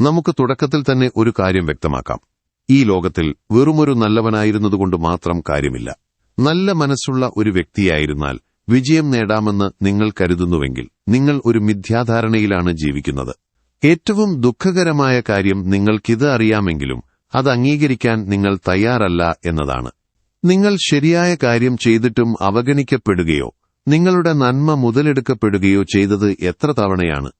നമുക്ക് തുടക്കത്തിൽ തന്നെ ഒരു കാര്യം വ്യക്തമാക്കാം. ഈ ലോകത്തിൽ വെറുമൊരു നല്ലവനായിരുന്നതുകൊണ്ട് മാത്രം കാര്യമില്ല. നല്ല മനസ്സുള്ള ഒരു വ്യക്തിയായിരുന്നാൽ വിജയം നേടാമെന്ന് നിങ്ങൾ കരുതുന്നുവെങ്കിൽ നിങ്ങൾ ഒരു മിഥ്യാധാരണയിലാണ് ജീവിക്കുന്നത്. ഏറ്റവും ദുഃഖകരമായ കാര്യം നിങ്ങൾക്കിത് അറിയാമെങ്കിലും അത് അംഗീകരിക്കാൻ നിങ്ങൾ തയ്യാറല്ല എന്നതാണ്. നിങ്ങൾ ശരിയായ കാര്യം ചെയ്തിട്ടും അവഗണിക്കപ്പെടുകയോ നിങ്ങളുടെ നന്മ മുതലെടുക്കപ്പെടുകയോ ചെയ്തത് എത്ര തവണയാണ്?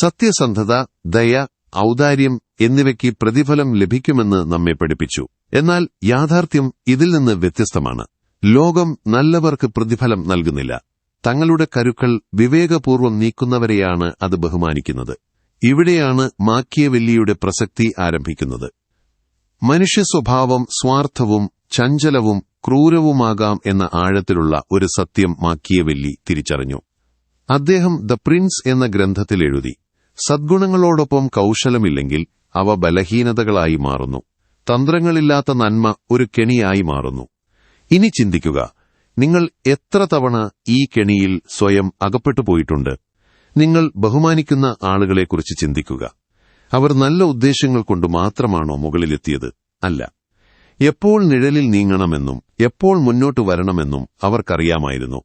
സത്യസന്ധത ദയ ഔദാര്യം എന്നിവയ്ക്ക് പ്രതിഫലം ലഭിക്കുമെന്ന് നമ്മെ പഠിപ്പിച്ചു. എന്നാൽ യാഥാർത്ഥ്യം ഇതിൽ നിന്ന് വ്യത്യസ്തമാണ്. ലോകം നല്ലവർക്ക് പ്രതിഫലം നൽകുന്നില്ല. തങ്ങളുടെ കരുക്കൾ വിവേകപൂർവം നീക്കുന്നവരെയാണ് അത് ബഹുമാനിക്കുന്നത്. ഇവിടെയാണ് മാക്കിയവെല്ലിയുടെ പ്രസക്തി ആരംഭിക്കുന്നത്. മനുഷ്യ സ്വഭാവം സ്വാർത്ഥവും ചഞ്ചലവും ക്രൂരവുമാകാം എന്ന ആഴത്തിലുള്ള ഒരു സത്യം മാക്കിയവെല്ലി തിരിച്ചറിഞ്ഞു. അദ്ദേഹം ദ പ്രിൻസ് എന്ന ഗ്രന്ഥത്തിൽ എഴുതി സദ്ഗുണങ്ങളോടൊപ്പം കൗശലമില്ലെങ്കിൽ അവ ബലഹീനതകളായി മാറുന്നു. തന്ത്രങ്ങളില്ലാത്ത നന്മ ഒരു കെണിയായി മാറുന്നു. ഇനി ചിന്തിക്കുക നിങ്ങൾ എത്ര തവണ ഈ കെണിയിൽ സ്വയം അകപ്പെട്ടു പോയിട്ടുണ്ട്? നിങ്ങൾ ബഹുമാനിക്കുന്ന ആളുകളെക്കുറിച്ച് ചിന്തിക്കുക. അവർ നല്ല ഉദ്ദേശങ്ങൾ കൊണ്ട് മാത്രമാണോ മുകളിലെത്തിയത്? അല്ല. എപ്പോൾ നിഴലിൽ നീങ്ങണമെന്നും എപ്പോൾ മുന്നോട്ട് വരണമെന്നും അവർക്കറിയാമായിരുന്നു.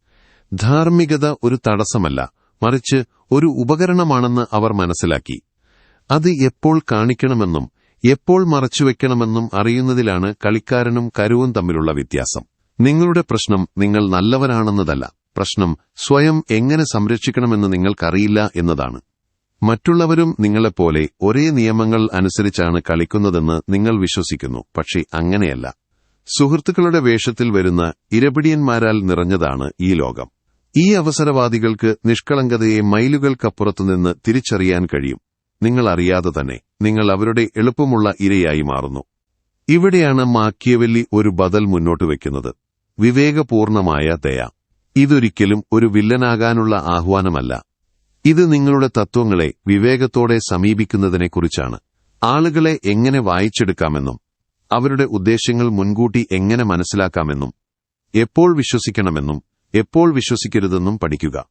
ധാർമ്മികത ഒരു തടസ്സമല്ല. മറിച്ച് ഒരു ഉപകരണമാണെന്ന് അവർ മനസ്സിലാക്കി. അത് എപ്പോൾ കാണിക്കണമെന്നും എപ്പോൾ മറച്ചുവെക്കണമെന്നും അറിയുന്നതിലാണ് കളിക്കാരനും കരുവും തമ്മിലുള്ള വ്യത്യാസം. നിങ്ങളുടെ പ്രശ്നം നിങ്ങൾ നല്ലവരാണെന്നതല്ല. പ്രശ്നം സ്വയം എങ്ങനെ സംരക്ഷിക്കണമെന്ന് നിങ്ങൾക്കറിയില്ല എന്നതാണ്. മറ്റുള്ളവരും നിങ്ങളെപ്പോലെ ഒരേ നിയമങ്ങൾ അനുസരിച്ചാണ് കളിക്കുന്നതെന്ന് നിങ്ങൾ വിശ്വസിക്കുന്നു പക്ഷേ അങ്ങനെയല്ല. സുഹൃത്തുക്കളുടെ വേഷത്തിൽ വരുന്ന ഇരപിടിയന്മാരാൽ നിറഞ്ഞതാണ് ഈ ലോകം. ഈ അവസരവാദികൾക്ക് നിഷ്കളങ്കതയെ മൈലുകൾക്കപ്പുറത്തു നിന്ന് തിരിച്ചറിയാൻ കഴിയും. നിങ്ങൾ അറിയാതെ തന്നെ നിങ്ങൾ അവരുടെ എളുപ്പമുള്ള ഇരയായി മാറുന്നു. ഇവിടെയാണ് മാക്കിയവല്ലി ഒരു ബദൽ മുന്നോട്ട് വയ്ക്കുന്നത് വിവേകപൂർണമായ ദയ. ഇതൊരിക്കലും ഒരു വില്ലനാകാനുള്ള ആഹ്വാനമല്ല. ഇത് നിങ്ങളുടെ തത്വങ്ങളെ വിവേകത്തോടെ സമീപിക്കുന്നതിനെക്കുറിച്ചാണ്. ആളുകളെ എങ്ങനെ വായിച്ചെടുക്കാമെന്നും അവരുടെ ഉദ്ദേശ്യങ്ങൾ മുൻകൂട്ടി എങ്ങനെ മനസ്സിലാക്കാമെന്നും എപ്പോൾ വിശ്വസിക്കണമെന്നും എപ്പോൾ വിശ്വസിക്കരുതെന്നും പഠിക്കുക.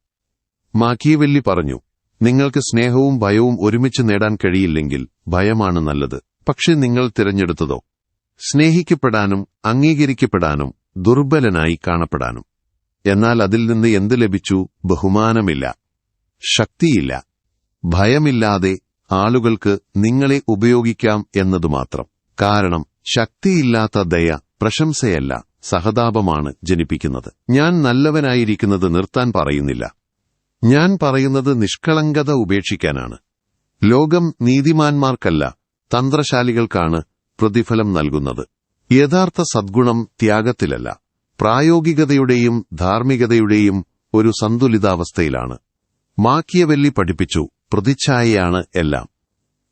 മാക്കിയവെല്ലി പറഞ്ഞു നിങ്ങൾക്ക് സ്നേഹവും ഭയവും ഒരുമിച്ച് നേടാൻ കഴിയില്ലെങ്കിൽ ഭയമാണ് നല്ലത്. പക്ഷെ നിങ്ങൾ തിരഞ്ഞെടുത്തതോ? സ്നേഹിക്കപ്പെടാനും അംഗീകരിക്കപ്പെടാനും ദുർബലനായി കാണപ്പെടാനും. എന്നാൽ അതിൽ നിന്ന് എന്ത് ലഭിച്ചു? ബഹുമാനമില്ല. ശക്തിയില്ല. ഭയമില്ലാതെ ആളുകൾക്ക് നിങ്ങളെ ഉപയോഗിക്കാം എന്നതുമാത്രം. കാരണം ശക്തിയില്ലാത്ത ദയ പ്രശംസയല്ല. സഹതാപമാണ് ജനിപ്പിക്കുന്നത്. ഞാൻ നല്ലവനായിരിക്കുന്നത് നിർത്താൻ പറയുന്നില്ല. ഞാൻ പറയുന്നത് നിഷ്കളങ്കത ഉപേക്ഷിക്കാനാണ്. ലോകം നീതിമാന്മാർക്കല്ല തന്ത്രശാലികൾക്കാണ് പ്രതിഫലം നൽകുന്നത്. യഥാർത്ഥ സദ്ഗുണം ത്യാഗത്തിലല്ല പ്രായോഗികതയുടെയും ധാർമ്മികതയുടെയും ഒരു സന്തുലിതാവസ്ഥയിലാണ്. മാക്കിയവെല്ലി പഠിപ്പിച്ചു പ്രതിച്ഛായയാണ് എല്ലാം.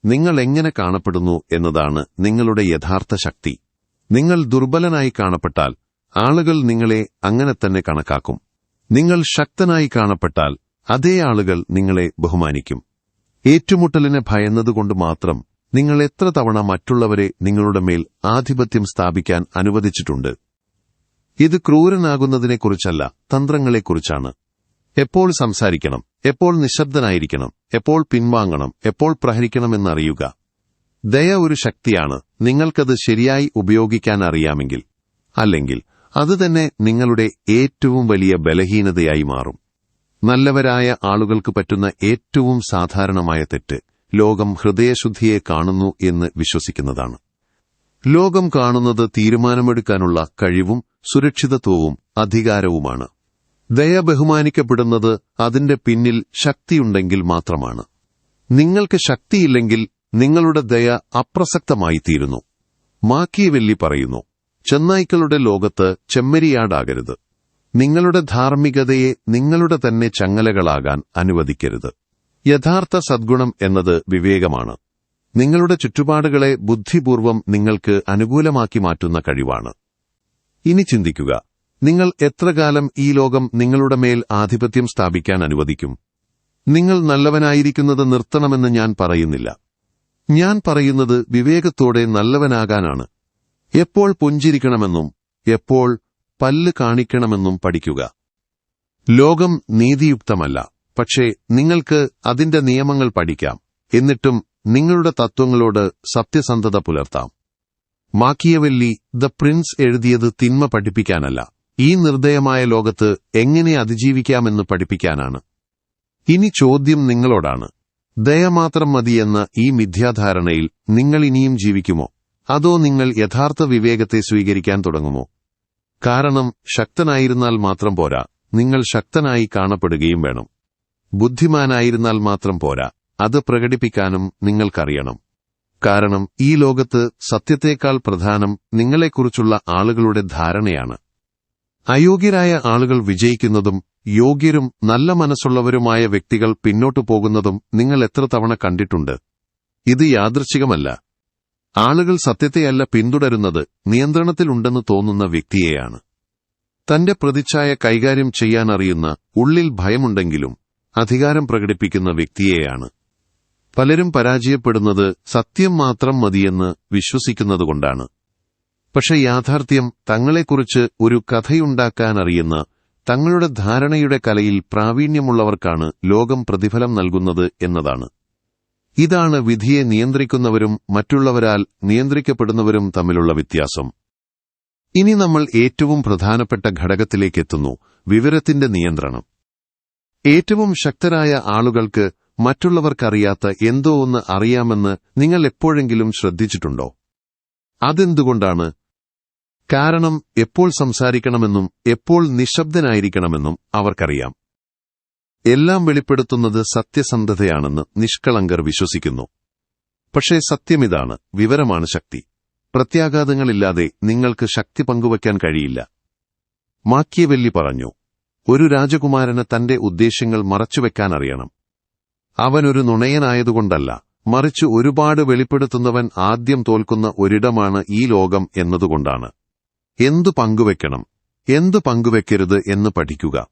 നിങ്ങൾ എങ്ങനെ കാണപ്പെടുന്നു എന്നതാണ് നിങ്ങളുടെ യഥാർത്ഥ ശക്തി. നിങ്ങൾ ദുർബലനായി കാണപ്പെട്ടാൽ ആളുകൾ നിങ്ങളെ അങ്ങനെ തന്നെ കണക്കാക്കും. നിങ്ങൾ ശക്തനായി കാണപ്പെട്ടാൽ അതേ ആളുകൾ നിങ്ങളെ ബഹുമാനിക്കും. ഏറ്റുമുട്ടലിനെ ഭയന്നതുകൊണ്ട് മാത്രം നിങ്ങൾ എത്ര തവണ മറ്റുള്ളവരെ നിങ്ങളുടെ മേൽ ആധിപത്യം സ്ഥാപിക്കാൻ അനുവദിച്ചിട്ടുണ്ട്. ഇത് ക്രൂരനാകുന്നതിനെക്കുറിച്ചല്ല തന്ത്രങ്ങളെക്കുറിച്ചാണ്. എപ്പോൾ സംസാരിക്കണം എപ്പോൾ നിശബ്ദനായിരിക്കണം എപ്പോൾ പിൻവാങ്ങണം എപ്പോൾ പ്രഹരിക്കണമെന്നറിയുക. ദയ ഒരു ശക്തിയാണ് നിങ്ങൾക്കത് ശരിയായി ഉപയോഗിക്കാൻ അറിയാമെങ്കിൽ. അല്ലെങ്കിൽ അത് തന്നെ നിങ്ങളുടെ ഏറ്റവും വലിയ ബലഹീനതയായി മാറും. നല്ലവരായ ആളുകൾക്ക് പറ്റുന്ന ഏറ്റവും സാധാരണമായ തെറ്റ് ലോകം ഹൃദയശുദ്ധിയെ കാണുന്നു എന്ന് വിശ്വസിക്കുന്നതാണ്. ലോകം കാണുന്നത് തീരുമാനമെടുക്കാനുള്ള കഴിവും സുരക്ഷിതത്വവും അധികാരവുമാണ്. ദയ ബഹുമാനിക്കപ്പെടുന്നത് അതിന്റെ പിന്നിൽ ശക്തിയുണ്ടെങ്കിൽ മാത്രമാണ്. നിങ്ങൾക്ക് ശക്തിയില്ലെങ്കിൽ നിങ്ങളുടെ ദയ അപ്രസക്തമായി തീരുന്നു മാക്കിയവെല്ലി പറയുന്നു ചെന്നായ്ക്കളുടെ ലോകത്ത് ചെമ്മരിയാടാകരുത്. നിങ്ങളുടെ ധാർമ്മികതയെ നിങ്ങളുടെ തന്നെ ചങ്ങലകളാകാൻ അനുവദിക്കരുത്. യഥാർത്ഥ സദ്ഗുണം എന്നത് വിവേകമാണ്. നിങ്ങളുടെ ചുറ്റുപാടുകളെ ബുദ്ധിപൂർവം നിങ്ങൾക്ക് അനുകൂലമാക്കി മാറ്റുന്ന കഴിവാണ്. ഇനി ചിന്തിക്കുക നിങ്ങൾ എത്രകാലം ഈ ലോകം നിങ്ങളുടെ മേൽ ആധിപത്യം സ്ഥാപിക്കാൻ അനുവദിക്കും? നിങ്ങൾ നല്ലവനായിരിക്കുന്നത് നിർത്തണമെന്ന് ഞാൻ പറയുന്നില്ല. ഞാൻ പറയുന്നത് വിവേകത്തോടെ നല്ലവനാകാനാണ്. എപ്പോൾ പുഞ്ചിരിക്കണമെന്നും എപ്പോൾ പല്ല് കാണിക്കണമെന്നും പഠിക്കുക. ലോകം നീതിയുക്തമല്ല പക്ഷേ നിങ്ങൾക്ക് അതിന്റെ നിയമങ്ങൾ പഠിക്കാം എന്നിട്ടും നിങ്ങളുടെ തത്വങ്ങളോട് സത്യസന്ധത പുലർത്താം. മാക്കിയവെല്ലി ദ പ്രിൻസ് എഴുതിയത് തിന്മ പഠിപ്പിക്കാനല്ല ഈ നിർദ്ദയമായ ലോകത്ത് എങ്ങനെ അതിജീവിക്കാമെന്ന് പഠിപ്പിക്കാനാണ്. ഇനി ചോദ്യം നിങ്ങളോടാണ്. ദയ മാത്രം മതിയെന്ന ഈ മിഥ്യാധാരണയിൽ നിങ്ങൾ ഇനിയും ജീവിക്കുമോ? അതോ നിങ്ങൾ യഥാർത്ഥ വിവേകത്തെ സ്വീകരിക്കാൻ തുടങ്ങുമോ? കാരണം ശക്തനായിരുന്നാൽ മാത്രം പോരാ നിങ്ങൾ ശക്തനായി കാണപ്പെടുകയും വേണം. ബുദ്ധിമാനായിരുന്നാൽ മാത്രം പോരാ അത് പ്രകടിപ്പിക്കാനും നിങ്ങൾക്കറിയണം. കാരണം ഈ ലോകത്ത് സത്യത്തേക്കാൾ പ്രധാനം നിങ്ങളെക്കുറിച്ചുള്ള ആളുകളുടെ ധാരണയാണ്. അയോഗ്യരായ ആളുകൾ വിജയിക്കുന്നതും യോഗ്യരും നല്ല മനസ്സുള്ളവരുമായ വ്യക്തികൾ പിന്നോട്ടു പോകുന്നതും നിങ്ങൾ എത്ര തവണ കണ്ടിട്ടുണ്ട്? ഇത് യാദൃച്ഛികമല്ല ആളുകൾ സത്യത്തെയല്ല പിന്തുടരുന്നത് നിയന്ത്രണത്തിലുണ്ടെന്ന് തോന്നുന്ന വ്യക്തിയെയാണ്. തന്റെ പ്രതിച്ഛായ കൈകാര്യം ചെയ്യാനറിയുന്ന ഉള്ളിൽ ഭയമുണ്ടെങ്കിലും അധികാരം പ്രകടിപ്പിക്കുന്ന വ്യക്തിയെയാണ്. പലരും പരാജയപ്പെടുന്നത് സത്യം മാത്രം മതിയെന്ന് വിശ്വസിക്കുന്നതുകൊണ്ടാണ്. പക്ഷെ യാഥാർത്ഥ്യം തങ്ങളെക്കുറിച്ച് ഒരു കഥയുണ്ടാക്കാനറിയുന്ന തങ്ങളുടെ ധാരണയുടെ കലയിൽ പ്രാവീണ്യമുള്ളവർക്കാണ് ലോകം പ്രതിഫലം നൽകുന്നത് എന്നതാണ്. ഇതാണ് വിധിയെ നിയന്ത്രിക്കുന്നവരും മറ്റുള്ളവരാൽ നിയന്ത്രിക്കപ്പെടുന്നവരും തമ്മിലുള്ള വ്യത്യാസം. ഇനി നമ്മൾ ഏറ്റവും പ്രധാനപ്പെട്ട ഘടകത്തിലേക്കെത്തുന്നു വിവരത്തിന്റെ നിയന്ത്രണം. ഏറ്റവും ശക്തരായ ആളുകൾക്ക് മറ്റുള്ളവർക്കറിയാത്ത എന്തോ ഒന്ന് അറിയാമെന്ന് നിങ്ങൾ എപ്പോഴെങ്കിലും ശ്രദ്ധിച്ചിട്ടുണ്ടോ? അതെന്തുകൊണ്ടാണ് കാരണം എപ്പോൾ സംസാരിക്കണമെന്നും എപ്പോൾ നിശബ്ദനായിരിക്കണമെന്നും അവർക്കറിയാം. എല്ലാം വെളിപ്പെടുത്തുന്നത് സത്യസന്ധതയാണെന്ന് നിഷ്കളങ്കർ വിശ്വസിക്കുന്നു. പക്ഷേ സത്യമിതാണ് വിവരമാണ് ശക്തി. പ്രത്യാഘാതങ്ങളില്ലാതെ നിങ്ങൾക്ക് ശക്തി പങ്കുവയ്ക്കാൻ കഴിയില്ല. മാക്കിയവെല്ലി പറഞ്ഞു ഒരു രാജകുമാരന് തന്റെ ഉദ്ദേശ്യങ്ങൾ മറച്ചുവെക്കാൻ അറിയണം. അവനൊരു നുണയനായതുകൊണ്ടല്ല മറിച്ച് ഒരുപാട് വെളിപ്പെടുത്തുന്നവൻ ആദ്യം തോൽക്കുന്ന ഒരിടമാണ് ഈ ലോകം എന്നതുകൊണ്ടാണ്. എന്തു പങ്കുവെക്കണം? എന്തു പങ്കുവെക്കരുത് എന്ന് പഠിക്കുക.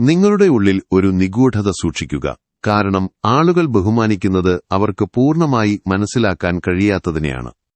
നിങ്ങളുടെ ഉള്ളിൽ ഒരു നിഗൂഢത സൂക്ഷിക്കുക. കാരണം ആളുകൾ ബഹുമാനിക്കുന്നത് അവർക്ക് പൂർണമായി മനസ്സിലാക്കാൻ കഴിയാത്തതിനെയാണ്.